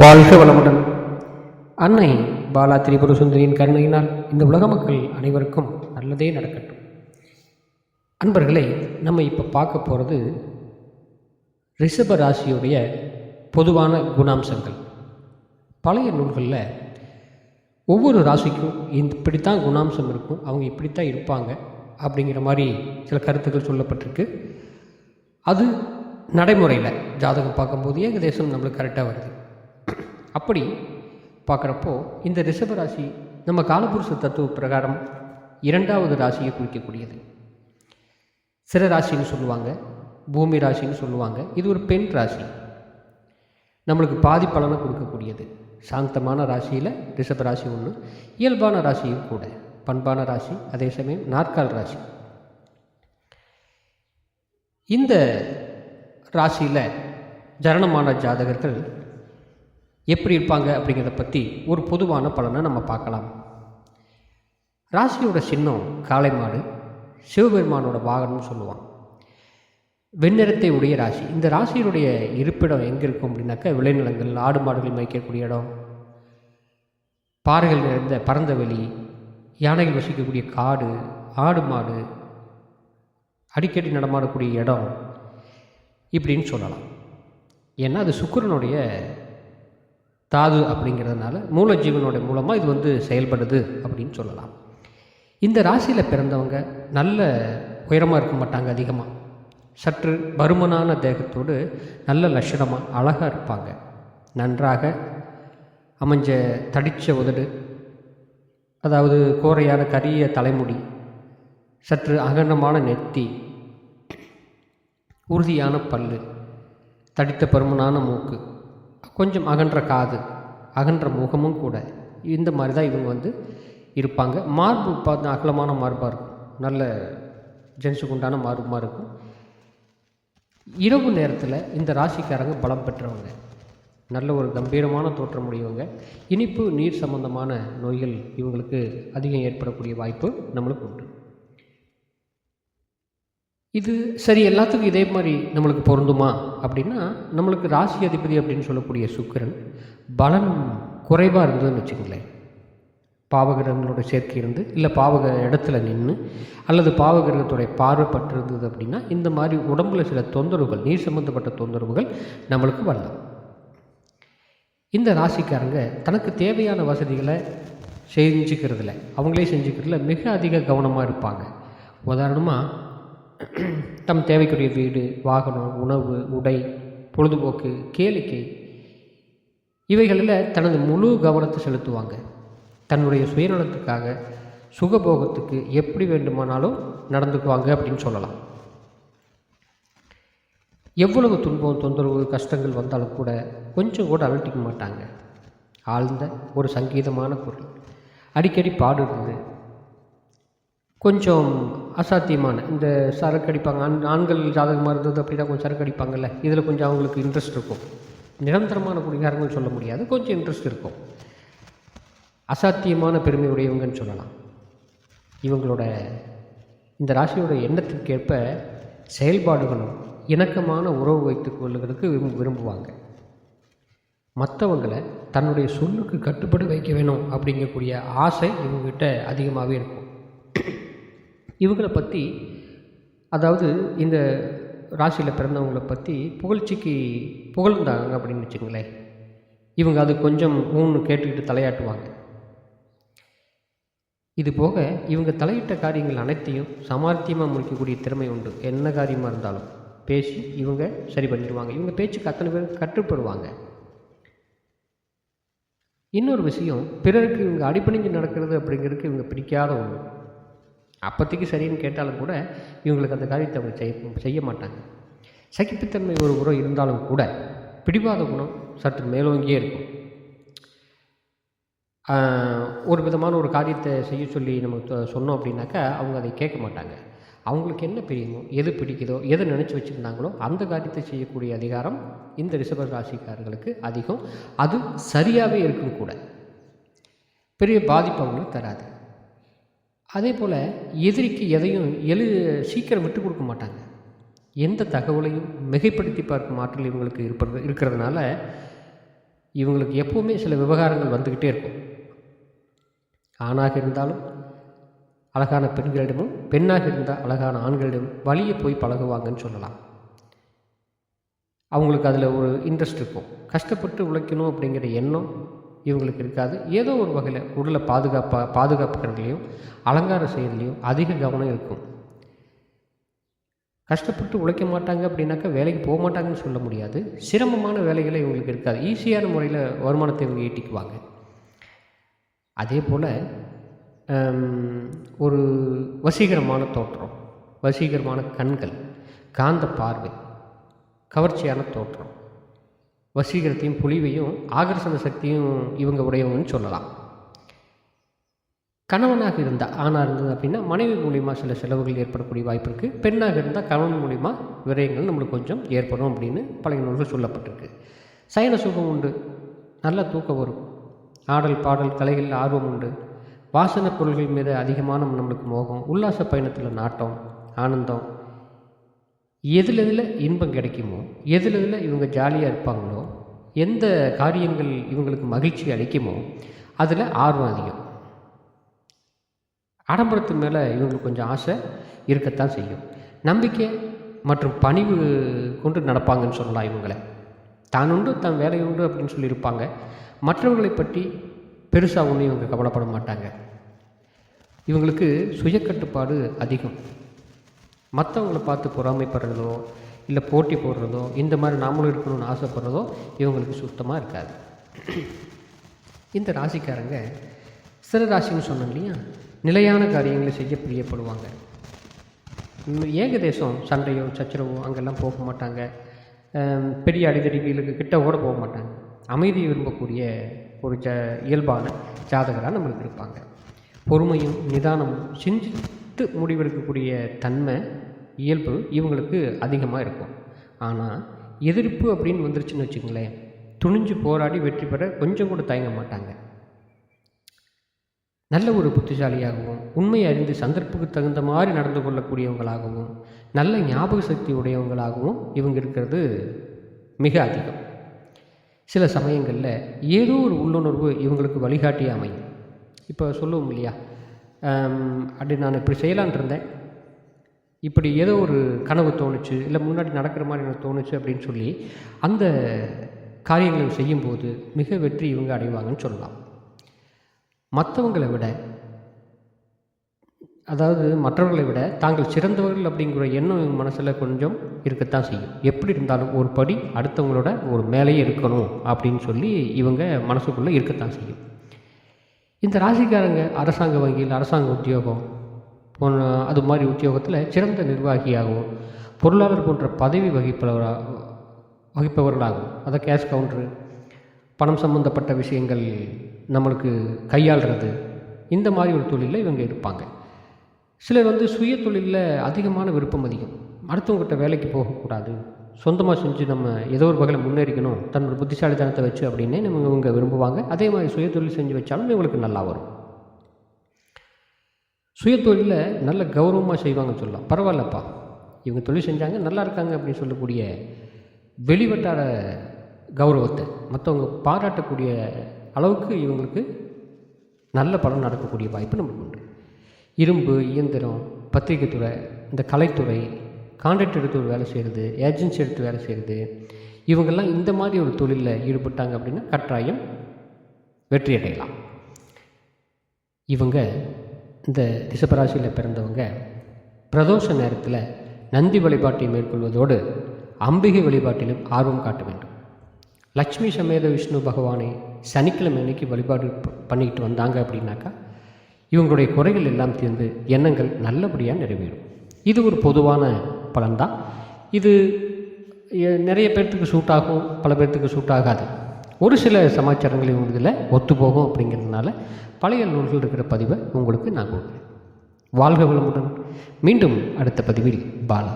வாழ்க வளமுடன். அன்னை பாலா திரிபுர சுந்தரியின் கருணையினால் இந்த உலக மக்கள் அனைவருக்கும் நல்லதே நடக்கட்டும். அன்பர்களே நம்ம இப்போ பார்க்க போகிறது ரிஷப ராசியுடைய பொதுவான குணாம்சங்கள். பழைய நூல்களில் ஒவ்வொரு ராசிக்கும் இப்படித்தான் குணாம்சம் இருக்கும் அவங்க இப்படித்தான் இருப்பாங்க அப்படிங்கிற மாதிரி சில கருத்துக்கள் சொல்லப்பட்டிருக்கு. அது நடைமுறையில் ஜாதகம் பார்க்கும்போது ஏகதேசம் நம்மளுக்கு கரெக்டாக வருது. அப்படி பார்க்குறப்போ இந்த ரிஷப ராசி நம்ம காலபுருஷ தத்துவ பிரகாரம் இரண்டாவது ராசியை குறிக்கக்கூடியது. சிற ராசின்னு சொல்லுவாங்க பூமி ராசின்னு சொல்லுவாங்க. இது ஒரு பெண் ராசி. நம்மளுக்கு பாதி பலனை கொடுக்கக்கூடியது. சாந்தமான ராசியில் ரிஷப ராசி ஒன்று இயல்பான ராசியும் கூட. பண்பான ராசி அதே சமயம் நாற்கால் ராசி. இந்த ராசியில் ஜரணமான ஜாதகர்கள் எப்படி இருப்பாங்க அப்படிங்கிறத பற்றி ஒரு பொதுவான பலனை நம்ம பார்க்கலாம். ராசியோட சின்னம் காளை மாடு சிவபெருமானோட வாகனம்னு சொல்லுவான் வெண்ணிறத்தை உடைய ராசி. இந்த ராசியினுடைய இருப்பிடம் எங்கே இருக்கும் அப்படின்னாக்கா விளைநிலங்கள் ஆடு மாடுகள் மேய்க்கக்கூடிய இடம் பாறைகள் நிறைந்த பரந்த வெளி யானைகள் வசிக்கக்கூடிய காடு ஆடு மாடு அடிக்கடி நடமாடக்கூடிய இடம் இப்படின்னு சொல்லலாம். ஏன்னா அது சுக்கரனுடைய தாது அப்படிங்கிறதுனால மூலஜீவனுடைய மூலமாக இது வந்து செயல்படுது அப்படின்னு சொல்லலாம். இந்த ராசியில் பிறந்தவங்க நல்ல உயரமாக இருக்க மாட்டாங்க அதிகமாக சற்று பருமனான தேகத்தோடு நல்ல லட்சணமாக அழகாக இருப்பாங்க. நன்றாக அமைஞ்ச தடித்த உதடு அதாவது கோரையான கரிய தலைமுடி சற்று அகண்டமான நெத்தி உறுதியான பல்லு தடித்த பருமனான மூக்கு கொஞ்சம் அகன்ற காது அகன்ற முகமும் கூட இந்த மாதிரி தான் இவங்க வந்து இருப்பாங்க. மார்பு பார்த்து அகலமான மார்பாக இருக்கும். நல்ல ஜென்ஸுக்கு உண்டான மார்புமாக இருக்கும். இரவு நேரத்தில் இந்த ராசிக்காரங்க பலம் பெற்றவங்க. நல்ல ஒரு கம்பீரமான தோற்றம் உடையவங்க. இனிப்பு நீர் சம்பந்தமான நோய்கள் இவங்களுக்கு அதிகம் ஏற்படக்கூடிய வாய்ப்பு நம்மளுக்கு உண்டு. இது சரி எல்லாத்துக்கும் இதே மாதிரி நம்மளுக்கு பொருந்துமா? அப்படின்னா நம்மளுக்கு ராசி அதிபதி அப்படின்னு சொல்லக்கூடிய சுக்கிரன் பலன் குறைவாக இருந்ததுன்னு வச்சுக்கங்களேன். பாவகிரகங்களோட சேர்க்கை இருந்து இல்லை பாவக இடத்துல நின்று அல்லது பாவகிரகத்துடைய பார்வைப்பட்டிருந்தது அப்படின்னா இந்த மாதிரி உடம்புல சில தொந்தரவுகள் நீர் சம்பந்தப்பட்ட தொந்தரவுகள் நம்மளுக்கு வரலாம். இந்த ராசிக்காரங்க தனக்கு தேவையான வசதிகளை செஞ்சுக்கிறதுல அவங்களே செஞ்சுக்கிறதுல மிக அதிக கவனமாக இருப்பாங்க. உதாரணமாக தம் தேவைக்குரிய வீடு வாகனம் உணவு உடை பொழுதுபோக்கு கேளிக்கை. இவைகளில் தனது முழு கவனத்தை செலுத்துவாங்க. தன்னுடைய சுயநலத்துக்காக சுகபோகத்துக்கு எப்படி வேண்டுமானாலும் நடந்துக்குவாங்க அப்படின்னு சொல்லலாம். எவ்வளவு துன்பம் தொந்தரவு கஷ்டங்கள் வந்தாலும் கூட கொஞ்சம் கூட அலட்டிக்க மாட்டாங்க. ஆழ்ந்த ஒரு சங்கீதமான குரல். அடிக்கடி பாடுறது கொஞ்சம் அசாத்தியமான. இந்த சரக்கு அடிப்பாங்க ஆண் ஆண்கள் ஜாதகமாக இருந்தது அப்படின்னா கொஞ்சம் சரக்கு அடிப்பாங்கல்ல இதில் கொஞ்சம் அவங்களுக்கு இன்ட்ரெஸ்ட் இருக்கும். நிரந்தரமான குடிகாரங்கள் சொல்ல முடியாது. கொஞ்சம் இன்ட்ரெஸ்ட் இருக்கும். அசாத்தியமான பெருமை உடையவங்கன்னு சொல்லலாம். இவங்களோட இந்த ராசியோட எண்ணத்திற்கேற்ப செயல்பாடுகளும் இணக்கமான உறவு வைத்துக் கொள்ளுகிறதுக்கு விரும்பு விரும்புவாங்க. மற்றவங்களை தன்னுடைய சொல்லுக்கு கட்டுப்பட்டு வைக்க வேணும் அப்படிங்கக்கூடிய ஆசை இவங்ககிட்ட அதிகமாகவே இருக்கும். இவங்களை பற்றி அதாவது இந்த ராசியில் பிறந்தவங்களை பற்றி புகழ்ச்சிக்கு புகழ்ந்தாங்க அப்படின்னு வச்சுங்களேன் இவங்க அது கொஞ்சம் ஊன்னு கேட்டுக்கிட்டு தலையாட்டுவாங்க. இது போக இவங்க தலையிட்ட காரியங்கள் அனைத்தையும் சமார்த்தியமாக முடிக்கக்கூடிய திறமை உண்டு. என்ன காரியமாக இருந்தாலும். பேசி இவங்க சரி பண்ணிடுவாங்க. இவங்க பேச்சுக்கு அத்தனை பேர் கற்றுப்படுவாங்க இன்னொரு விஷயம் பிறருக்கு இவங்க அடிப்பணிஞ்சு நடக்கிறது அப்படிங்கிறதுக்கு இவங்க பிடிக்காத ஒன்று அப்போதைக்கு சரின்னு கேட்டாலும் கூட இவங்களுக்கு அந்த காரியத்தை அவங்க செய்ய செய்ய மாட்டாங்க. சகிப்புத்தன்மை ஒரு குணம் இருந்தாலும் கூட பிடிவாத குணம் சற்று மேலோங்கியே இருக்கும். ஒரு விதமான ஒரு காரியத்தை செய்ய சொல்லி நம்ம சொன்னோம் அப்படின்னாக்கா அவங்க அதை கேட்க மாட்டாங்க. அவங்களுக்கு என்ன பிரியுமோ எது பிடிக்குதோ எதை நினச்சி வச்சுருந்தாங்களோ அந்த காரியத்தை செய்யக்கூடிய அதிகாரம் இந்த ரிஷப ராசிக்காரர்களுக்கு அதிகம். அது சரியாகவே இருக்கும் கூட. பெரிய பாதிப்பு அவங்களுக்கு தராது. அதே போல் எதிரிக்கு எதையும் எழு சீக்கிரம் விட்டு கொடுக்க மாட்டாங்க. எந்த தகவலையும் மிகைப்படுத்தி பார்க்கும் ஆற்றல் இவங்களுக்கு இருப்பது இருக்கிறதுனால இவங்களுக்கு எப்போவுமே சில விவகாரங்கள் வந்துக்கிட்டே இருக்கும். ஆணாக இருந்தாலும் அழகான பெண்களிடமும் பெண்ணாக இருந்தால் அழகான ஆண்களிடமும் வழியே போய் பழகுவாங்கன்னு சொல்லலாம். அவங்களுக்கு அதில் ஒரு இன்ட்ரெஸ்ட் இருக்கும். கஷ்டப்பட்டு உழைக்கணும் அப்படிங்கிற எண்ணம் இவங்களுக்கு இருக்காது. ஏதோ ஒரு வகையில் உடலை பாதுகாப்பாக பாதுகாப்புக்கிறதுலையும் அலங்காரம் செய்கிறதுலையும் அதிக கவனம் இருக்கும். கஷ்டப்பட்டு உழைக்க மாட்டாங்க அப்படின்னாக்கா வேலைக்கு போக மாட்டாங்கன்னு சொல்ல முடியாது. சிரமமான வேலைகளை இவங்களுக்கு இருக்காது. ஈஸியான முறையில் வருமானத்தை இவங்க ஈட்டிக்குவாங்க. அதே போல் ஒரு வசீகரமான தோற்றம் வசீகரமான கண்கள் காந்த பார்வை கவர்ச்சியான தோற்றம். வசீகரத்தையும் புலிவையும் ஆகர்ஷண சக்தியும் இவங்க உடையவங்கன்னு சொல்லலாம். கணவனாக இருந்தால் ஆணாக இருந்தது அப்படின்னா மனைவி மூலிமா சில செலவுகள் ஏற்படக்கூடிய வாய்ப்பு இருக்குது பெண்ணாக இருந்தால் கணவன் மூலிமா விரயங்கள் நம்மளுக்கு கொஞ்சம் ஏற்படும் அப்படின்னு பழைய நூல்கள் சொல்லப்பட்டிருக்கு. சயன சுகம் உண்டு நல்ல தூக்கம் வரும் ஆடல் பாடல் கலைகளில் ஆர்வம் உண்டு வாசனை பொருள்கள் மீது அதிகமான நம்மளுக்கு மோகம் உல்லாச பயணத்தில் நாட்டம் ஆனந்தம் எதில் எதில் இன்பம் கிடைக்குமோ எதில் எதில் இவங்க ஜாலியாக இருப்பாங்களோ எந்த காரியங்கள் இவங்களுக்கு மகிழ்ச்சி அளிக்குமோ அதில் ஆர்வம் அதிகம். ஆடம்பரத்து மேலே இவங்களுக்கு கொஞ்சம் ஆசை இருக்கத்தான் செய்யும். நம்பிக்கை மற்றும் பணிவு கொண்டு நடப்பாங்கன்னு சொல்லலாம் இவங்களை. தான் உண்டு தன் வேலை உண்டு அப்படின்னு சொல்லியிருப்பாங்க. மற்றவர்களை பற்றி பெருசாக ஒன்றும் இவங்க கவலைப்பட மாட்டாங்க. இவங்களுக்கு சுயக்கட்டுப்பாடு அதிகம். மற்றவங்கள பார்த்து பொறாமைப்படுறதோ இல்லை போட்டி போடுறதோ இந்த மாதிரி நாமளும் இருக்கணும்னு ஆசைப்படுறதோ இவங்களுக்கு சுத்தமாக இருக்காது. இந்த ராசிக்காரங்க சில ராசின்னு சொன்னோம் இல்லையா? நிலையான காரியங்களை செய்ய பிரியப்படுவாங்க. ஏகதேசம் சண்டையோ சச்சரவோ அங்கெல்லாம் போக மாட்டாங்க. பெரிய அடிதடிகளுக்கு கிட்ட கூட போக மாட்டாங்க. அமைதியை விரும்பக்கூடிய ஒரு ஜ இயல்பான ஜாதகராக நம்மளுக்கு இருப்பாங்க. பொறுமையும் நிதானமும் எடுத்து முடிவெடுக்கக்கூடிய தன்மை இயல்பு இவங்களுக்கு அதிகமாக இருக்கும். ஆனால் எதிர்ப்பு அப்படின்னு வந்துருச்சுன்னு வச்சுங்களேன் துணிஞ்சு போராடி வெற்றி பெற கொஞ்சம் கூட தயங்க மாட்டாங்க. நல்ல ஒரு புத்திசாலியாகவும் உண்மை அறிந்து சந்தர்ப்புக்கு தகுந்த மாதிரி நடந்து கொள்ளக்கூடியவங்களாகவும் நல்ல ஞாபக சக்தி உடையவங்களாகவும் இவங்க இருக்கிறது மிக அதிகம். சில சமயங்களில் ஏதோ ஒரு உள்ளுணர்வு இவங்களுக்கு வழிகாட்டி அமையும். இப்போ சொல்லுவோம் இல்லையா? அப்படி நான் இப்படி செய்யலான் இருந்தேன். இப்படி ஏதோ ஒரு கனவு தோணுச்சு இல்லை முன்னாடி நடக்கிற மாதிரி எனக்கு தோணுச்சு அப்படின்னு சொல்லி அந்த காரியங்களை செய்யும்போது மிக வெற்றி இவங்க அடைவாங்கன்னு சொல்லலாம். மற்றவங்களை விட அதாவது மற்றவர்களை விட தாங்கள் சிறந்தவர்கள் அப்படிங்கிற எண்ணம் இவங்க மனசில் கொஞ்சம் இருக்கத்தான் செய்யும். எப்படி இருந்தாலும் ஒரு படி அடுத்தவங்களோட ஒரு மேலேயே இருக்கணும் அப்படின்னு சொல்லி இவங்க மனசுக்குள்ளே இருக்கத்தான் செய்யும். இந்த ராசிக்காரங்க அரசாங்க வங்கியில் அரசாங்க உத்தியோகம் போன அது மாதிரி உத்தியோகத்தில் சிறந்த நிர்வாகியாகவும் பொருளாளர் போன்ற பதவி வகிப்பவராக வகிப்பவர்களாகும் அதை கேஷ் கவுண்ட்ரு பணம் சம்மந்தப்பட்ட விஷயங்கள் நம்மளுக்கு கையாளுறது இந்த மாதிரி ஒரு தொழிலில் இவங்க இருப்பாங்க. சிலர் வந்து சுய தொழிலில் அதிகமான விருப்பம் அதிகம். அடுத்தவங்ககிட்ட வேலைக்கு போகக்கூடாது. சொந்தமாக செஞ்சு நம்ம ஏதோ ஒரு வகையில் முன்னேறிக்கணும் தன்னோட புத்திசாலித்தனத்தை வச்சு அப்படின்னே நம்ம இவங்க விரும்புவாங்க. அதே மாதிரி சுயதொழில் செஞ்சு வச்சாலும் இவங்களுக்கு நல்லா வரும். சுயதொழிலில் நல்ல கௌரவமாக செய்வாங்கன்னு சொல்லலாம். பரவாயில்லப்பா. இவங்க தொழில் செஞ்சாங்க நல்லா இருக்காங்க அப்படின்னு சொல்லக்கூடிய வெளிவட்டார கௌரவத்தை மற்றவங்க பாராட்டக்கூடிய அளவுக்கு இவங்களுக்கு நல்ல பலன் நடக்கக்கூடிய வாய்ப்பு நம்மளுக்கு உண்டு. இரும்பு இயந்திரம் பத்திரிகை துறை இந்த கலைத்துறை கான்ட்ராக்ட் எடுத்து ஒரு வேலை செய்கிறது ஏஜென்சி எடுத்து வேலை செய்கிறது இவங்கெல்லாம் இந்த மாதிரி ஒரு தொழிலில் ஈடுபட்டாங்க அப்படின்னா கட்டாயம் வெற்றி அடையலாம். இவங்க இந்த திசப்பராசியில் பிறந்தவங்க பிரதோஷ நேரத்தில் நந்தி வழிபாட்டை மேற்கொள்வதோடு அம்பிகை வழிபாட்டிலும் ஆர்வம் காட்ட வேண்டும். லக்ஷ்மி சமேத விஷ்ணு பகவானை சனிக்கிழமை அன்னைக்கு வழிபாடு பண்ணிக்கிட்டு வந்தாங்க அப்படின்னாக்கா இவங்களுடைய குறைகள் எல்லாம் தீர்ந்து எண்ணங்கள் நல்லபடியாக நிறைவேறும். இது ஒரு பொதுவான பலன்தான். இது நிறைய பேர்த்துக்கு சூட் ஆகும் பல பேர்த்துக்கு சூட் ஆகாது. ஒரு சில சமாச்சாரங்கள் இவங்க இதில் ஒத்துப்போகும் அப்படிங்கிறதுனால பழைய நூல்கள் இருக்கிற பதிவை உங்களுக்கு நான் கொடுக்குறேன். வாழ்க வளமுடன். மீண்டும் அடுத்த பதிவில் பாலா